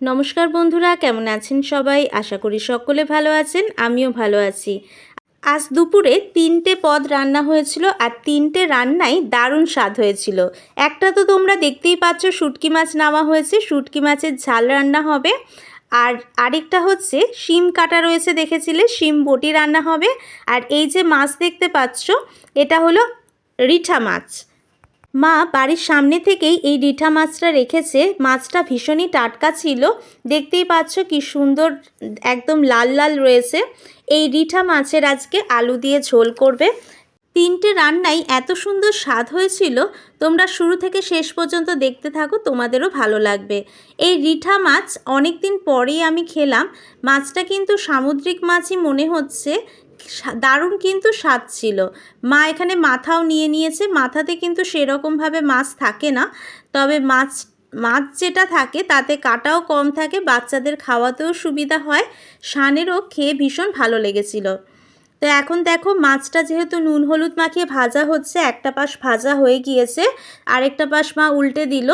নমস্কার বন্ধুরা, কেমন আছেন সবাই? আশা করি সকলে ভালো আছেন, আমিও ভালো আছি। আজ দুপুরে তিনটে পদ রান্না হয়েছিল আর তিনটে রান্নাই দারুণ স্বাদ হয়েছিল। একটা তো তোমরা দেখতেই পাচ্ছ শুটকি মাছ নেওয়া হয়েছে, শুটকি মাছের ঝাল রান্না হবে। আর আরেকটা হচ্ছে শিম কাটা রয়েছে দেখেছিলে, শিম বটি রান্না হবে। আর এই যে মাছ দেখতে পাচ্ছ, এটা হলো রিঠা মাছ। মা বাড়ির সামনে থেকেই এই রিঠা মাছটা রেখেছে। মাছটা ভীষণই টাটকা ছিল। দেখতেই পাচ্ছ কি সুন্দর, একদম লাল লাল রয়েছে। এই রিঠা মাছের আজকে আলু দিয়ে ঝোল করবে। তিনটে রান্নাই এত সুন্দর স্বাদ হয়েছিল। তোমরা শুরু থেকে শেষ পর্যন্ত দেখতে থাকো, তোমাদেরও ভালো লাগবে। এই রিঠা মাছ অনেক দিন পরেই আমি খেলাম। মাছটা কিন্তু সামুদ্রিক মাছই মনে হচ্ছে। দারুণ কিন্তু স্বাদ ছিল। মা এখানে মাথাও নিয়ে নিয়েছে। মাথাতে কিন্তু সেরকমভাবে মাছ থাকে না। তবে মাছ মাছ যেটা থাকে তাতে কাটাও কম থাকে। বাচ্চাদের খাওয়াতেও সুবিধা হয়। সানেরও খেয়ে ভীষণ ভালো লেগেছিল। তো এখন দেখো মাছটা যেহেতু নুন হলুদ মাখিয়ে ভাজা হচ্ছে, একটা পাশ ভাজা হয়ে গিয়েছে, আরেকটা পাশ মা উল্টে দিল।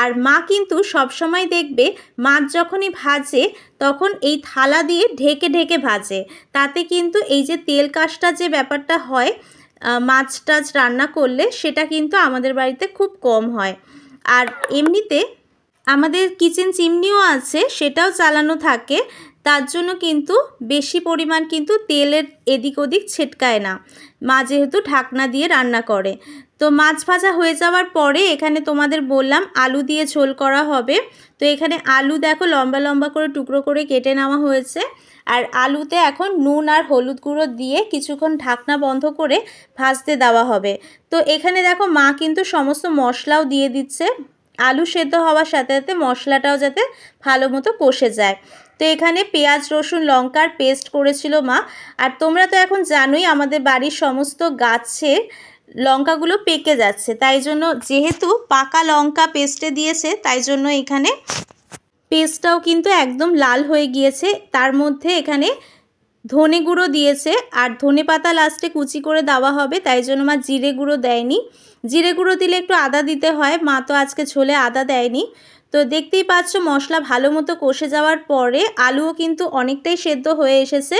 আর মা কিন্তু সবসময় দেখবে মাছ যখনই ভাজে তখন এই থালা দিয়ে ঢেকে ঢেকে ভাজে। তাতে কিন্তু এই যে তেল কাজটা যে ব্যাপারটা হয় মাছ টাছ রান্না করলে সেটা কিন্তু আমাদের বাড়িতে খুব কম হয়। আর এমনিতে আমাদের কিচেন চিমনিও আছে, সেটাও চালানো থাকে। তার জন্য কিন্তু বেশি পরিমাণ কিন্তু তেলের এদিক ওদিক ছেটকায় না। মা যেহেতু ঢাকনা দিয়ে রান্না করে। তো মাছ ভাজা হয়ে যাওয়ার পরে এখানে তোমাদের বললাম আলু দিয়ে ঝোল করা হবে। তো এখানে আলু দেখো লম্বা লম্বা করে টুকরো করে কেটে নেওয়া হয়েছে। আর আলুতে এখন নুন আর হলুদ গুঁড়ো দিয়ে কিছুক্ষণ ঢাকনা বন্ধ করে ভাজতে দেওয়া হবে। তো এখানে দেখো মা কিন্তু সমস্ত মশলাও দিয়ে দিচ্ছে। আলু সেদ্ধ হওয়ার সাথে সাথে মশলাটাও যাতে ভালো মতো কষে যায়। তো এখানে পেঁয়াজ, রসুন, লঙ্কার পেস্ট করেছিল মা। আর তোমরা তো এখন জানোই আমাদের বাড়ির সমস্ত গাছের লঙ্কাগুলো পেকে যাচ্ছে। তাই জন্য যেহেতু পাকা লঙ্কা পেস্টে দিয়েছে, তাই জন্য এখানে পেস্টটাও কিন্তু একদম লাল হয়ে গিয়েছে। তার মধ্যে এখানে ধনে গুঁড়ো দিয়েছে, আর ধনে পাতা লাস্টে কুচি করে দেওয়া হবে, তাই জন্য মা জিরে গুঁড়ো দেয়নি। জিরে গুঁড়ো দিলে একটু আদা দিতে হয়, মা তো আজকে ছোলে আদা দেয়নি। তো দেখতেই পাচ্ছ মশলা ভালো মতো কষে যাওয়ার পরে আলুও কিন্তু অনেকটাই সেদ্ধ হয়ে এসেছে।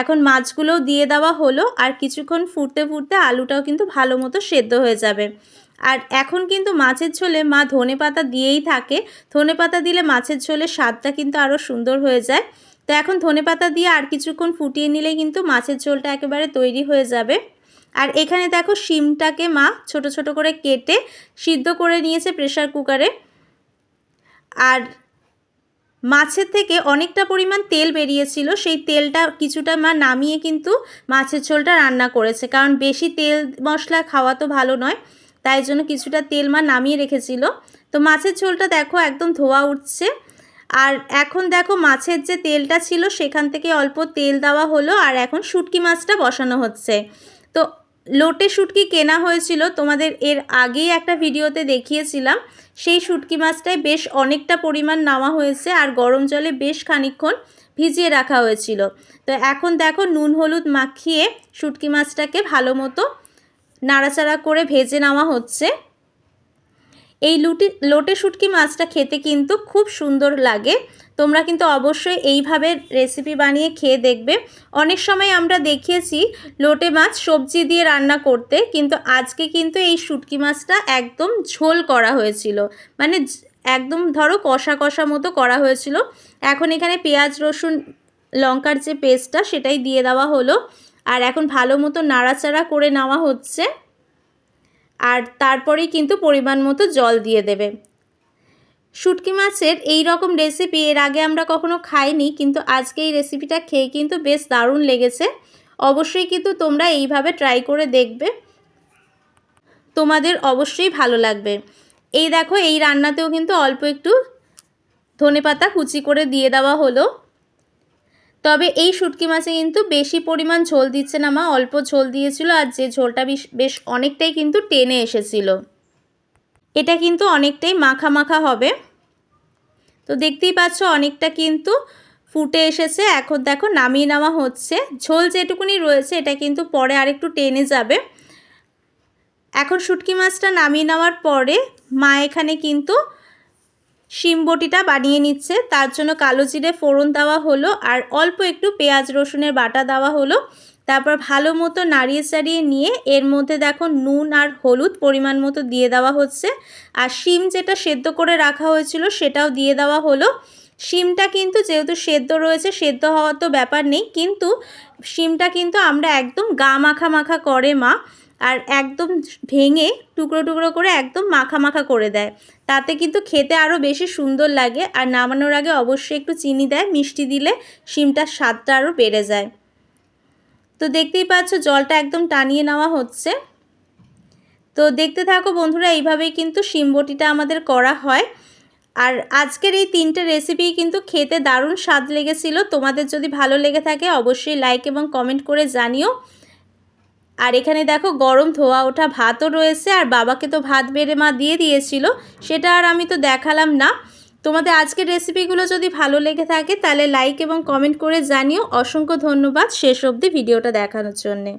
এখন মাছগুলোও দিয়ে দেওয়া হলো, আর কিছুক্ষণ ফুটতে ফুটতে আলুটাও কিন্তু ভালো মতো সেদ্ধ হয়ে যাবে। আর এখন কিন্তু মাছের ঝোলে মা ধনে পাতা দিয়েই থাকে। ধনে পাতা দিলে মাছের ঝোলের স্বাদটা কিন্তু আরও সুন্দর হয়ে যায়। তো এখন ধনে পাতা দিয়ে আর কিছুক্ষণ ফুটিয়ে নিলে কিন্তু মাছের ঝোলটা একেবারে তৈরি হয়ে যাবে। আর এখানে দেখো শিমটাকে মা ছোট ছোট করে কেটে সিদ্ধ করে নিয়েছে প্রেশার কুকারে। আর মাছের থেকে অনেকটা পরিমাণ তেল বেরিয়েছিল, সেই তেলটা কিছুটা মা নামিয়ে কিন্তু মাছের ঝোলটা রান্না করেছে। কারণ বেশি তেল মশলা খাওয়া তো ভালো নয়, তাই জন্য কিছুটা তেল মা নামিয়ে রেখেছিল। তো মাছের ঝোলটা দেখো একদম ধোয়া উঠছে। আর এখন দেখো মাছের যে তেলটা ছিল, সেখান থেকে অল্প তেল দেওয়া হলো আর এখন শুটকি মাছটা বসানো হচ্ছে। তো লোটে শুটকি কেনা হয়েছিল, তোমাদের এর আগেই একটা ভিডিওতে দেখিয়েছিলাম। সেই শুটকি মাছটায় বেশ অনেকটা পরিমাণ নেওয়া হয়েছে আর গরম জলে বেশ খানিক্ষণ ভিজিয়ে রাখা হয়েছিল। তো এখন দেখো নুন হলুদ মাখিয়ে শুটকি মাছটাকে ভালো মতো নাড়াচাড়া করে ভেজে নেওয়া হচ্ছে। এই লুটি, লোটে শুটকি মাছটা খেতে কিন্তু খুব সুন্দর লাগে। তোমরা কিন্তু অবশ্যই এইভাবে রেসিপি বানিয়ে খেয়ে দেখবে। অনেক সময় আমরা দেখিয়েছি লোটে মাছ সবজি দিয়ে রান্না করতে, কিন্তু আজকে কিন্তু এই শুটকি মাছটা একদম ঝোল করা হয়েছিল। মানে একদম ধরো কষা কষা মতো করা হয়েছিল। এখন এখানে পেঁয়াজ, রসুন, লঙ্কার যে পেস্টটা সেটাই দিয়ে দেওয়া হলো। আর এখন ভালো মতো নাড়াচাড়া করে নেওয়া হচ্ছে। আর তারপরেই কিন্তু পরিমাণ মতো জল দিয়ে দেবে। শুটকি মাছের এই রকম রেসিপি এর আগে আমরা কখনো খাইনি, কিন্তু আজকে এই রেসিপিটা খেয়ে কিন্তু বেশ দারুণ লেগেছে। অবশ্যই কিন্তু তোমরা এইভাবে ট্রাই করে দেখবে। তোমাদের অবশ্যই ভালো লাগবে। এই দেখো, এই রান্নাতেও কিন্তু অল্প একটু ধনে পাতা কুচি করে দিয়ে দেওয়া হলো। তবে এই শুটকি মাছে কিন্তু বেশি পরিমাণ ঝোল দিচ্ছে না মা, অল্প ঝোল দিয়েছিল আর যে ঝোলটা বেশ অনেকটাই কিন্তু টেনে এসেছিল। এটা কিন্তু অনেকটাই মাখা মাখা হবে। তো দেখতেই পাচ্ছ অনেকটা কিন্তু ফুটে এসেছে, এখন দেখো নামিয়ে নেওয়া হচ্ছে। ঝোল যেটুকুনি রয়েছে এটা কিন্তু পরে আরেকটু টেনে যাবে। এখন শুটকি মাছটা নামিয়ে নেওয়ার পরে মা এখানে কিন্তু শিম বটিটা বানিয়ে নিচ্ছে। তার জন্য কালো জিরে ফোড়ন দেওয়া হলো আর অল্প একটু পেঁয়াজ, রসুনের বাটা দেওয়া হলো। তারপর ভালো মতো নাড়িয়ে চাড়িয়ে নিয়ে এর মধ্যে দেখো নুন আর হলুদ পরিমাণ মতো দিয়ে দেওয়া হচ্ছে। আর শিম যেটা সেদ্ধ করে রাখা হয়েছিল সেটাও দিয়ে দেওয়া হলো। শিমটা কিন্তু যেহেতু সেদ্ধ রয়েছে, সেদ্ধ হওয়ার তো ব্যাপার নেই। কিন্তু শিমটা কিন্তু আমরা একদম গা মাখা মাখা করে মা। আর একদম ভেঙে টুকরো টুকরো করে একদম মাখা মাখা করে দেয়। তাতে কিন্তু খেতে আরও বেশি সুন্দর লাগে আর নামানোর আগে অবশ্যই একটু চিনি দেয়, মিষ্টি দিলে শিমটার স্বাদটা আরও বেড়ে যায়। তো দেখতেই পাচ্ছ জলটা একদম টানিয়ে নেওয়া হচ্ছে। তো দেখতে থাকো বন্ধুরা, এইভাবেই কিন্তু শিমবটিটা আমাদের করা হয়। আর আজকের এই তিনটে রেসিপি কিন্তু খেতে দারুণ স্বাদ লেগেছিল। তোমাদের যদি ভালো লেগে থাকে অবশ্যই লাইক এবং কমেন্ট করে জানিও। আর এখানে দেখো গরম ধোয়া ওঠা ভাতও রয়েছে আর বাবাকে তো ভাত বেড়ে মা দিয়ে দিয়েছিল, সেটা আর আমি তো দেখালাম না। তোমাদের আজকের রেসিপিগুলো যদি ভালো লেগে থাকে তাহলে লাইক এবং কমেন্ট করে জানিও। অসংখ্য ধন্যবাদ শেষ অবধি ভিডিওটা দেখানোর জন্যে।